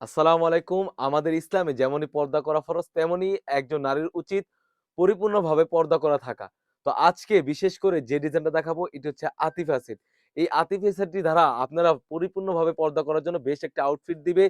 আসসালামু আলাইকুম। আমাদের ইসলামে যেমনই পর্দা করা ফরজ, তেমনই একজন নারীর উচিত পরিপূর্ণভাবে পর্দা করা থাকা। তো আজকে বিশেষ করে যে ডিজাইনটা দেখাবো এটি হচ্ছে আতিফা সেট। এই আতিফা সেটটি দ্বারা আপনারা পরিপূর্ণভাবে পর্দা করার জন্য বেশ একটা আউটফিট দিবে।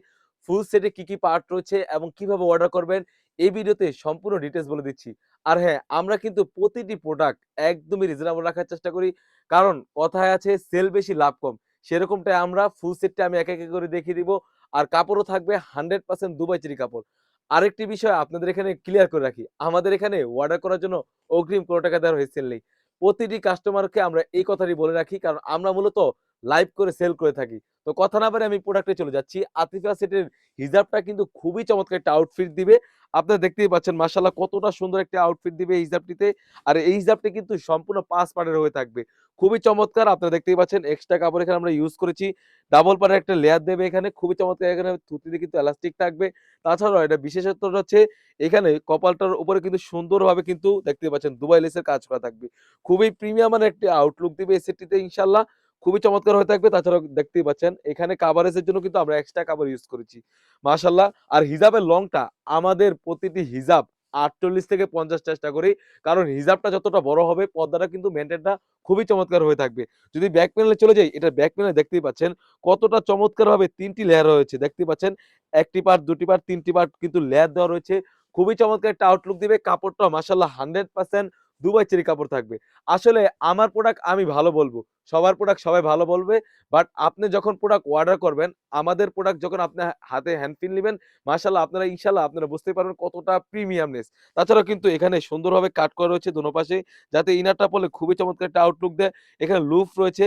ফুল সেটে কি, কি পার্ট রয়েছে এবং কীভাবে অর্ডার করবেন এই ভিডিওতে সম্পূর্ণ ডিটেলস বলে দিচ্ছি। আর হ্যাঁ, আমরা কিন্তু প্রতিটি প্রোডাক্ট একদমই রিজনেবল রাখার চেষ্টা করি। কারণ কথায় আছে সেল বেশি লাভ কম। সেরকমটাই আমরা ফুল সেটটা আমি একে, একে করে দেখিয়ে দিব। আর কাপড়ও থাকবে 100% দুবাই চিরি কাপড়। আরেকটি বিষয় আপনাদের এখানে ক্লিয়ার করে রাখি। আমাদের এখানে অর্ডার করার জন্য অগ্রিম কোনো টাকা দেওয়ার হয়েছে নেই। প্রতিটি কাস্টমারকে আমরা এই কথাটি বলে রাখি, কারণ আমরা মূলত লাইভ করে সেল করে থাকি। তো কথা না পারে আমি প্রোডাক্টে চলে যাচ্ছি। আতিফা সেটের হিজাবটা কিন্তু খুবই চমৎকার, একটা আউটফিট দিবে। আপনারা দেখতেই পাচ্ছেন, মাশাআল্লাহ কতটা সুন্দর একটি আউটফিট দিবে এই হিসাবটিতে আর এই হিসাবটি কিন্তু সম্পূর্ণ ৫ পাড়ের হয়ে থাকবে। খুবই চমৎকার, আপনারা দেখতেই পাচ্ছেন এক্সট্রা কাপড় এখানে আমরা ইউজ করেছি। ডাবল পাড়ের একটা লেয়ার দেবে এখানে। খুবই চমৎকার, এখানে থুতনিতে কিন্তু এলাস্টিক থাকবে। তাছাড়াও এটা বিশেষত্বটা হচ্ছে, এখানে কপালটার উপরে কিন্তু সুন্দরভাবে কিন্তু দেখতে পাচ্ছেন, দুবাই লেসের কাজ করা থাকবে। খুবই প্রিমিয়াম মানের একটি আউটলুক দিবে এই সেটটিতে ইনশাআল্লাহ। খুবই চমৎকার হয়ে থাকবে। তাছাড়াও দেখতেই পাচ্ছেন এখানে কাভারেজের জন্য কিন্তু আমরা এক্সট্রা কাভার ইউজ করেছি। মাশাআল্লাহ। আর হিজাবের লংটা আমাদের প্রতিটি হিজাব ৪৮ থেকে ৫০ চেষ্টা করি। কারণ হিজাবটা যতটা বড় হবে পর্দাটা কিন্তু মেইনটেইনটা খুবই চমৎকার হয়ে থাকবে। যদি ব্যাক প্যানেলে চলে যাই, এটা ব্যাক প্যানেলে দেখতেই পাচ্ছেন কতটা চমৎকারভাবে ৩ টি লেয়ার রয়েছে। দেখতেই পাচ্ছেন ১ টি পার্ট, ২ টি পার্ট, ৩ টি পার্ট কিন্তু লেয়ার দেওয়া রয়েছে। খুবই চমৎকার একটা আউটলুক দিবে। কাপড়টা মাশাআল্লাহ 100% দুবাই চেরি কাপড় থাকবে। আসলে আমার প্রোডাক্ট আমি ভালো বলব সবার প্রোডাক্ট সবাই ভালো বলবে। বাট আপনি যখন প্রোডাক্ট অর্ডার করবেন, আমাদের প্রোডাক্ট যখন আপনি হাতে হ্যান্ড নেবেন মাশাআল্লাহ আপনারা ইনশাল্লাহ আপনারা বুঝতে পারবেন কতটা প্রিমিয়ামনেস। তাছাড়াও কিন্তু এখানে সুন্দরভাবে কাট করা রয়েছে দোনো পাশে। যাতে ইনারটা পড়লে খুবই চমৎকার একটা আউটলুক দেয়। এখানে লুফ রয়েছে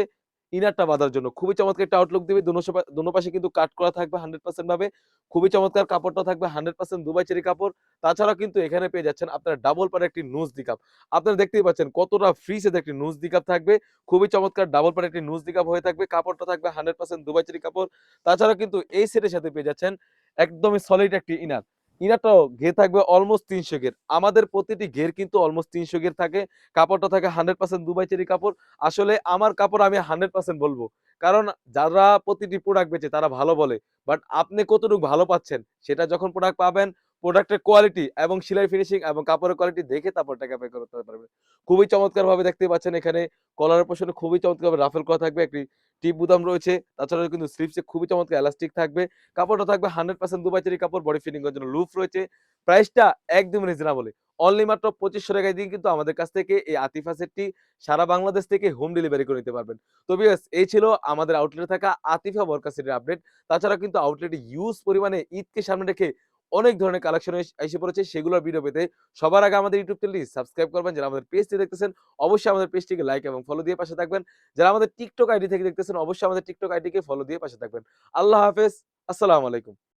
ইনারটা বাঁধার জন্য। খুবই চমৎকার একটা আউটলুক দিবে। দোনো পাশে কিন্তু কাট করা থাকবে 100% ভাবে। খুবই চমৎকার কাপড়টা থাকবে 100% দুবাই চেরি কাপড়। তাছাড়া কিন্তু এখানে পেয়ে যাচ্ছেন আপনারা ডাবল পাড়ের একটি নুজ নিকাব। আপনারা দেখতেই পাচ্ছেন কতটা ফ্রি সাইজের একটি নুজ নিকাব থাকবে। খুবই চমৎকার ডাবল পাড়ের একটি নুজ নিকাব হয়ে থাকবে। কাপড়টা থাকবে 100% দুবাই চেরি কাপড়। তাছাড়া কিন্তু এই সেটের সাথে পেয়ে যাচ্ছেন একদমই সলিড একটি ইনার। ইনারটাও ঘের থাকবে অলমোস্ট ৩০০ ঘের। আমাদের প্রতিটি ঘের কিন্তু অলমোস্ট ৩০০ ঘের থাকে। কাপড়টা থাকে 100% দুবাই চেরি কাপড়। আসলে আমার কাপড় আমি 100% বলব। কারণ যারা প্রতিটি প্রোডাক্ট বেচে তারা ভালো বলে। বাট আপনি কতটুকু ভালো পাচ্ছেন সেটা যখন প্রোডাক্ট পাবেন, প্রোডাক্টের কোয়ালিটি এবং সেলাই ফিনিশিং এবং কাপড়ের কোয়ালিটি দেখে তারপর টাকা পে করতে পারবেন। খুবই চমৎকারভাবে দেখতে পাচ্ছেন এখানে কলারের পোরশনে খুবই চমৎকারভাবে রাফেল করা থাকবে। একটি টিপ বুতাম রয়েছে। তাছাড়াও কিন্তু স্লিপসে খুবই চমৎকার এলাস্টিক থাকবে। কাপড়টা থাকবে 100% দুবাই চেরি কাপড়। বডি ফিটিং এর জন্য লুফ রয়েছে। প্রাইসটা একদম রিজনেবল। অনলি মাত্র পঁচিশশো টাকায় দিয়ে কিন্তু আমাদের কাছ থেকে এই আতিফা সেটটি সারা বাংলাদেশ থেকে হোম ডেলিভারি করে নিতে পারবেন। তো ভিউয়ার্স, এই ছিল আমাদের আউটলেটে থাকা আতিফা বোরকা সেটের আপডেট। তাছাড়া কিন্তু আউটলেটে ইউজ পরিমাণে ঈদকে সামনে রেখে অনেক ধরনের কালেকশন এস পড়েছে। সেগুলোর ভিডিও পেতে সবার আগে আমাদের ইউটিউব চ্যানেলটি সাবস্ক্রাইব করবেন। যারা আমাদের পেজটি দেখতেছেন, অবশ্যই আমাদের পেজটিকে লাইক এবং ফলো দিয়ে পাশে থাকবেন। যারা আমাদের টিকটক আইডি থেকে দেখতেছেন, অবশ্যই আমাদের টিকটক আইডিকে ফলো দিয়ে পাশে থাকবেন। আল্লাহ হাফেজ। আসসালামু আলাইকুম।